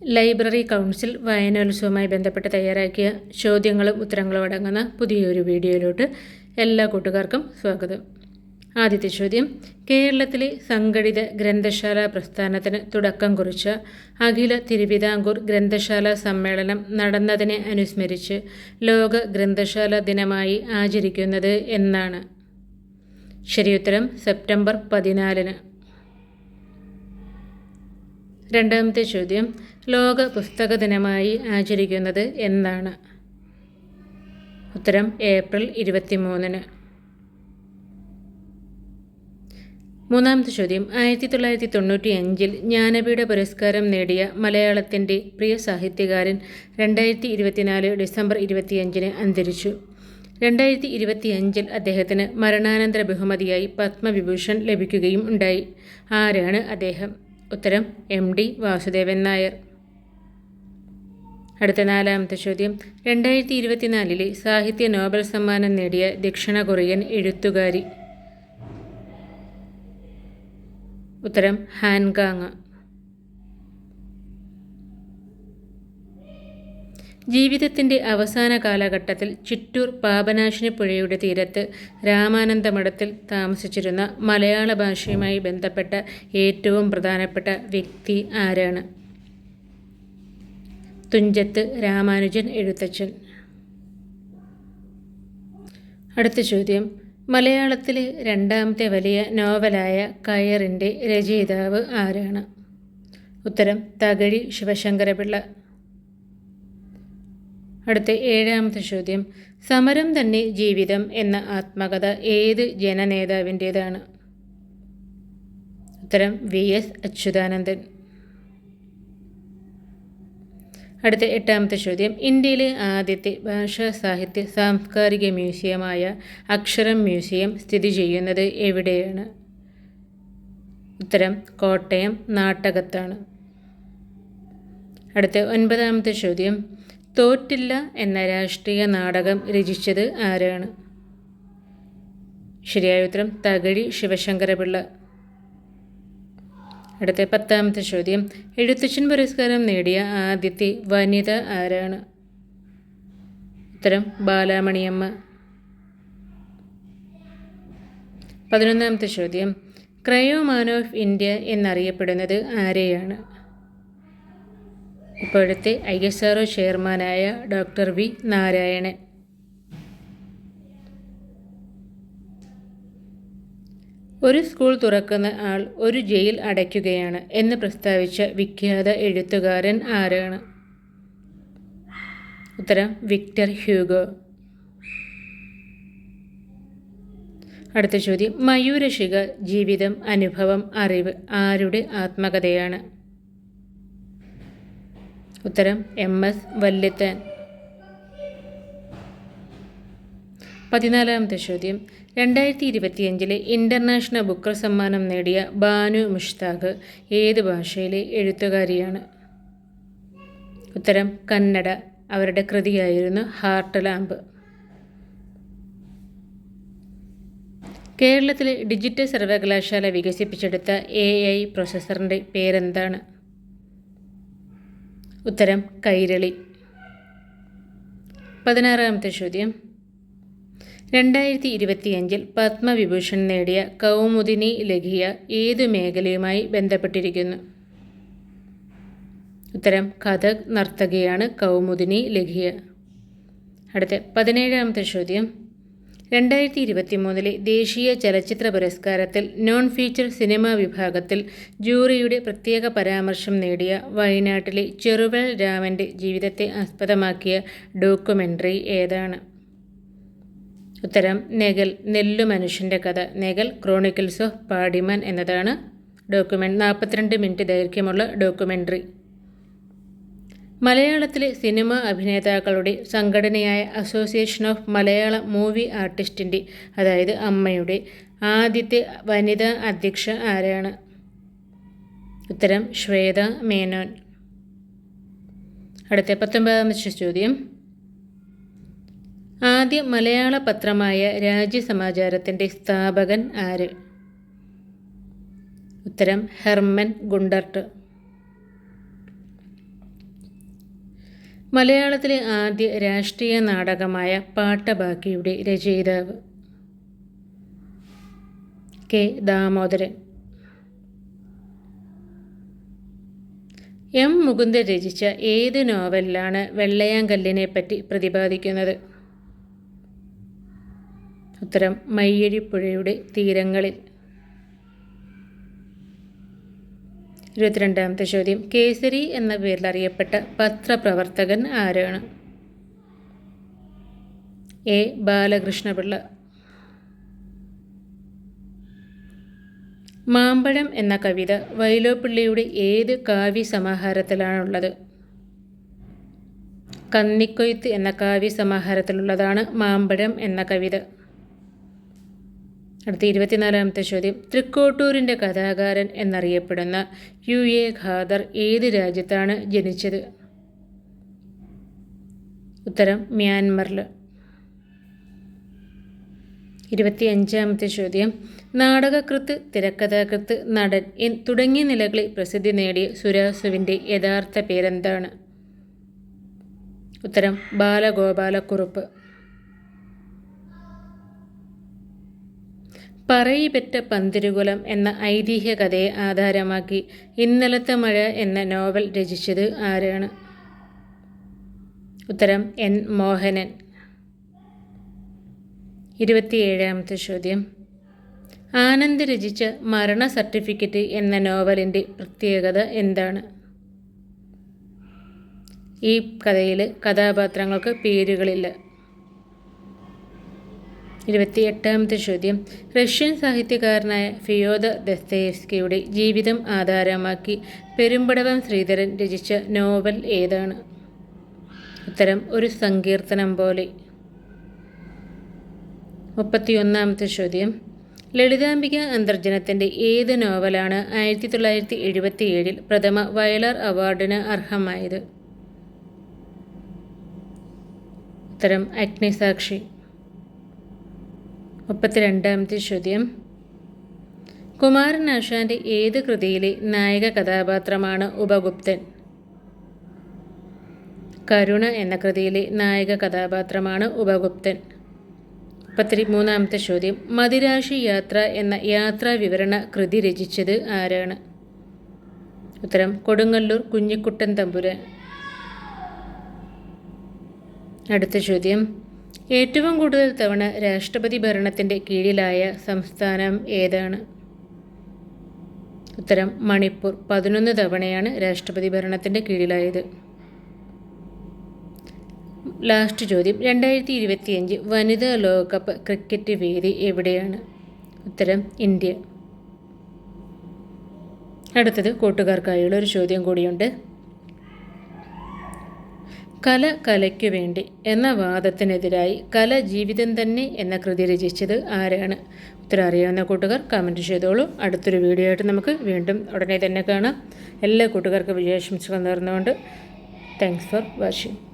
Library council വായനോത്സവവുമായി ബന്ധപ്പെട്ട് തയ്യാറാക്കിയ ചോദ്യങ്ങളും ഉത്തരങ്ങളും അടങ്ങുന്ന പുതിയൊരു വീഡിയോയിലോട്ട് എല്ലാ കൂട്ടുകാർക്കും സ്വാഗതം. ആദ്യത്തെ ചോദ്യം കേരളത്തിലെ സംഘടിത ഗ്രന്ഥശാല പ്രസ്ഥാനത്തിന് തുടക്കം കുറിച്ച അഖില തിരുവിതാംകൂർ ഗ്രന്ഥശാല സമ്മേളനം നടന്നതിനെ അനുസ്മരിച്ച് ലോക ഗ്രന്ഥശാല ദിനമായി ആചരിക്കുന്നത് എന്നാണ്. ശരിയുത്തരം സെപ്റ്റംബർ പതിനാലിന്. രണ്ടാമത്തെ ചോദ്യം ലോക പുസ്തക ദിനമായി ആചരിക്കുന്നത് എന്നാണ് ഉത്തരം ഏപ്രിൽ ഇരുപത്തിമൂന്നിന്. മൂന്നാമത്തെ ചോദ്യം. ആയിരത്തി തൊള്ളായിരത്തി തൊണ്ണൂറ്റി അഞ്ചിൽ ജ്ഞാനപീഠ പുരസ്കാരം നേടിയ മലയാളത്തിന്റെ പ്രിയ സാഹിത്യകാരൻ രണ്ടായിരത്തി ഇരുപത്തിനാല് ഡിസംബർ ഇരുപത്തിയഞ്ചിന് അന്തരിച്ചു. രണ്ടായിരത്തി ഇരുപത്തിയഞ്ചിൽ അദ്ദേഹത്തിന് മരണാനന്തര ബഹുമതിയായി പത്മവിഭൂഷൺ ലഭിക്കുകയും ഉണ്ടായി. ആരാണ് അദ്ദേഹം? ഉത്തരം എം ഡി വാസുദേവൻ നായർ. അടുത്ത നാലാമത്തെ ചോദ്യം. രണ്ടായിരത്തി ഇരുപത്തിനാലിലെ സാഹിത്യ നോബൽ സമ്മാനം നേടിയ ദക്ഷിണ കൊറിയൻ എഴുത്തുകാരി. ഉത്തരം ഹാൻഗാങ് ജീവിതത്തിന്റെ അവസാന കാലഘട്ടത്തിൽ ചിറ്റൂർ പാപനാശിനി പുഴയുടെ തീരത്ത് രാമാനന്ദ മഠത്തിൽ താമസിച്ചിരുന്ന മലയാള ഭാഷയുമായി ബന്ധപ്പെട്ട ഏറ്റവും പ്രധാനപ്പെട്ട വ്യക്തി ആരാണ്? തുഞ്ചത്ത് രാമാനുജൻ എഴുത്തച്ഛൻ. അടുത്ത ചോദ്യം. മലയാളത്തിലെ രണ്ടാമത്തെ വലിയ നോവലായ കയറിന്റെ രചയിതാവ് ആരാണ്? ഉത്തരം തകഴി ശിവശങ്കരപിള്ള. അടുത്ത ഏഴാമത്തെ ചോദ്യം. സമരം തന്നെ ജീവിതം എന്ന ആത്മകഥ ഏത് ജനനേതാവിന്റേതാണ്? ഉത്തരം വി എസ് അച്യുതാനന്ദൻ. അടുത്ത എട്ടാമത്തെ ചോദ്യം. ഇന്ത്യയിലെ ആദ്യത്തെ ഭാഷാ സാഹിത്യ സാംസ്കാരിക മ്യൂസിയമായ അക്ഷരം മ്യൂസിയം സ്ഥിതി ചെയ്യുന്നത് എവിടെയാണ്? ഉത്തരം കോട്ടയം നാട്ടകത്താണ്. അടുത്ത ഒൻപതാമത്തെ ചോദ്യം. തോറ്റില്ല എന്ന രാഷ്ട്രീയ നാടകം രചിച്ചത് ആരാണ്? ശരിയായ ഉത്തരം തകഴി ശിവശങ്കരപിള്ള. അടുത്ത പത്താമത്തെ ചോദ്യം. എഴുത്തച്ഛൻ പുരസ്കാരം നേടിയ ആദ്യത്തെ വനിത ആരാണ്? ഉത്തരം ബാലാമണിയമ്മ. പതിനൊന്നാമത്തെ ചോദ്യം. ക്രയോമാൻ ഓഫ് ഇന്ത്യ എന്നറിയപ്പെടുന്നത് ആരെയാണ്? ഇപ്പോഴത്തെ ഐ എസ് ആർ ചെയർമാനായ ഡോക്ടർ വി നാരായണൻ. ഒരു സ്കൂൾ തുറക്കുന്ന ആൾ ഒരു ജയിൽ അടയ്ക്കുകയാണ് എന്ന് പ്രസ്താവിച്ച വിഖ്യാത എഴുത്തുകാരൻ ആരാണ്? ഉത്തരം വിക്ടർ ഹ്യൂഗോ. അടുത്ത ചോദ്യം മയൂരശിക ജീവിതം അനുഭവം അറിവ് ആരുടെ ആത്മകഥയാണ്? ഉത്തരം എം എസ് വല്യത്താൻ. പതിനാലാമത്തെ ചോദ്യം രണ്ടായിരത്തി ഇരുപത്തിയഞ്ചിലെ ഇന്റർനാഷണൽ ബുക്കർ സമ്മാനം നേടിയ ബാനു മുഷ്താഖ് ഏത് ഭാഷയിലെ എഴുത്തുകാരിയാണ്? ഉത്തരം കന്നഡ. അവരുടെ കൃതിയായിരുന്നു ഹാർട്ട് ലാമ്പ് കേരളത്തിലെ ഡിജിറ്റൽ സർവകലാശാല വികസിപ്പിച്ചെടുത്ത എ ഐ പ്രൊസസ്സറിന്റെ പേരെന്താണ്? ഉത്തരം കൈരളി. പതിനാറാമത്തെ ചോദ്യം രണ്ടായിരത്തി ഇരുപത്തിയഞ്ചിൽ പത്മവിഭൂഷൺ നേടിയ കൗമുദിനി ലഘിയ ഏതു മേഖലയുമായി ബന്ധപ്പെട്ടിരിക്കുന്നു? ഉത്തരം കഥക് നർത്തകിയാണ് കൗമുദിനി ലഘിയ. അടുത്ത പതിനേഴാമത്തെ ചോദ്യം. രണ്ടായിരത്തി ഇരുപത്തി മൂന്നിലെ ദേശീയ ചലച്ചിത്ര പുരസ്കാരത്തിൽ നോൺ ഫീച്ചർ സിനിമാ വിഭാഗത്തിൽ ജൂറിയുടെ പ്രത്യേക പരാമർശം നേടിയ വയനാട്ടിലെ ചെറുവൽ രാമന്റെ ജീവിതത്തെ ആസ്പദമാക്കിയ ഡോക്യുമെന്ററി ഏതാണ്? ഉത്തരം നെഗൽ നെല്ലു മനുഷ്യന്റെ കഥ. നെഗൽ ക്രോണിക്കിൾസ് ഓഫ് പാഡിമൻ എന്നതാണ് ഡോക്യുമെന്റ് നാൽപ്പത്തിരണ്ട് മിനിറ്റ് ദൈർഘ്യമുള്ള ഡോക്യുമെന്ററി മലയാളത്തിലെ സിനിമ അഭിനേതാക്കളുടെ സംഘടനയായ അസോസിയേഷൻ ഓഫ് മലയാള മൂവി ആർട്ടിസ്റ്റിന്റെ അതായത് അമ്മയുടെ ആദ്യത്തെ വനിതാ അധ്യക്ഷ ആരാണ്? ഉത്തരം ശ്വേത മേനോൻ. അടുത്ത പത്തൊമ്പതാമത്തെ ചോദ്യം. ആദ്യ മലയാള പത്രമായ രാജ്യസമാചാരത്തിന്റെ സ്ഥാപകൻ ആര്? ഉത്തരം ഹെർമൻ ഗുണ്ടർട്ട്. മലയാളത്തിലെ ആദ്യ രാഷ്ട്രീയ നാടകമായ പാട്ടബാക്കിയുടെ രചയിതാവ് കെ. ദാമോദരൻ. എം. മുകുന്ദൻ രചിച്ച ഏത് നോവലിലാണ് വെള്ളയാങ്കല്ലിനെ പറ്റി പ്രതിപാദിക്കുന്നത്? ഉത്തരം മയ്യഴിപ്പുഴയുടെ തീരങ്ങളിൽ. ഇരുപത്തിരണ്ടാമത്തെ ചോദ്യം. കേസരി എന്ന പേരിൽ അറിയപ്പെട്ട പത്രപ്രവർത്തകൻ ആരാണ്? എ. ബാലകൃഷ്ണപിള്ള. മാമ്പഴം എന്ന കവിത വൈലോപ്പിള്ളിയുടെ ഏത് കാവ്യ സമാഹാരത്തിലാണുള്ളത് കന്നിക്കൊയ്ത്ത് എന്ന കാവ്യ സമാഹാരത്തിലുള്ളതാണ് മാമ്പഴം എന്ന കവിത. അടുത്ത ഇരുപത്തിനാലാമത്തെ ചോദ്യം. തൃക്കോട്ടൂരിന്റെ കഥാകാരൻ എന്നറിയപ്പെടുന്ന യു എ ഖാദർ ഏത് രാജ്യത്താണ് ജനിച്ചത്? ഉത്തരം മ്യാൻമറിൽ. ഇരുപത്തിയഞ്ചാമത്തെ ചോദ്യം. നാടകകൃത്ത് തിരക്കഥാകൃത്ത് നടൻ തുടങ്ങിയ നിലകളിൽ പ്രസിദ്ധി നേടിയ സുരാസുവിന്റെ യഥാർത്ഥ പേരെന്താണ്? ഉത്തരം ബാലഗോപാലക്കുറുപ്പ്. പറയിപെറ്റ പന്തിരുകുലം എന്ന ഐതിഹ്യ കഥയെ ആധാരമാക്കി ഇന്നലത്തെ മഴ എന്ന നോവൽ രചിച്ചത് ആരാണ്? ഉത്തരം എൻ. മോഹനൻ. ഇരുപത്തിയേഴാമത്തെ ചോദ്യം. ആനന്ദ് രചിച്ച മരണ സർട്ടിഫിക്കറ്റ് എന്ന നോവലിന്റെ പ്രത്യേകത എന്താണ്? ഈ കഥയിൽ കഥാപാത്രങ്ങൾക്ക് പേരുകളില്ല. ഇരുപത്തി എട്ടാമത്തെ ചോദ്യം റഷ്യൻ സാഹിത്യകാരനായ ഫിയോദ ദസ്തയേവ്സ്കിയുടെ ജീവിതം ആധാരമാക്കി പെരുമ്പടവം ശ്രീധരൻ രചിച്ച നോവൽ ഏതാണ്? ഉത്തരം ഒരു സങ്കീർത്തനം പോലെ. മുപ്പത്തിയൊന്നാമത്തെ ചോദ്യം ലളിതാംബിക അന്തർജനത്തിന്റെ ഏത് നോവലാണ് ആയിരത്തി തൊള്ളായിരത്തി എഴുപത്തി ഏഴിൽ പ്രഥമ വയലാർ അവാർഡിന് അർഹമായത്? ഉത്തരം അഗ്നിസാക്ഷി. മുപ്പത്തിരണ്ടാമത്തെ ചോദ്യം കുമാരൻ ആശാന്റെ ഏത് കൃതിയിലെ നായക കഥാപാത്രമാണ് ഉപഗുപ്തൻ? കരുണ എന്ന കൃതിയിലെ നായക കഥാപാത്രമാണ് ഉപഗുപ്തൻ. മുപ്പത്തി മൂന്നാമത്തെ ചോദ്യം മതിരാശി യാത്ര എന്ന യാത്രാ വിവരണ കൃതി രചിച്ചത് ആരാണ്? ഉത്തരം കൊടുങ്ങല്ലൂർ കുഞ്ഞിക്കുട്ടൻ തമ്പുരാൻ. അടുത്ത ചോദ്യം ഏറ്റവും കൂടുതൽ തവണ രാഷ്ട്രപതി ഭരണത്തിന്റെ കീഴിലായ സംസ്ഥാനം ഏതാണ്? ഉത്തരം മണിപ്പൂർ. പതിനൊന്ന് തവണയാണ് രാഷ്ട്രപതി ഭരണത്തിന്റെ കീഴിലായത്. ലാസ്റ്റ് ചോദ്യം. രണ്ടായിരത്തി ഇരുപത്തിയഞ്ച് വനിതാ ലോകകപ്പ് ക്രിക്കറ്റ് വേദി എവിടെയാണ്? ഉത്തരം ഇന്ത്യ. അടുത്തത് കൂട്ടുകാർക്കായുള്ള ഒരു ചോദ്യം കൂടിയുണ്ട്. കല കലയ്ക്കു വേണ്ടി എന്ന വാദത്തിനെതിരായി കല ജീവിതം തന്നെ എന്ന കൃതി രചിച്ചത് ആരാണ്? ഉത്തരം അറിയാവുന്ന കൂട്ടുകാർ കമന്റ് ചെയ്തോളൂ. അടുത്തൊരു വീഡിയോ ആയിട്ട് നമുക്ക് വീണ്ടും ഉടനെ തന്നെ കാണാം. എല്ലാ കൂട്ടുകാർക്കും വിജയാശംസകൾ നേർന്നുകൊണ്ട്. Thanks for watching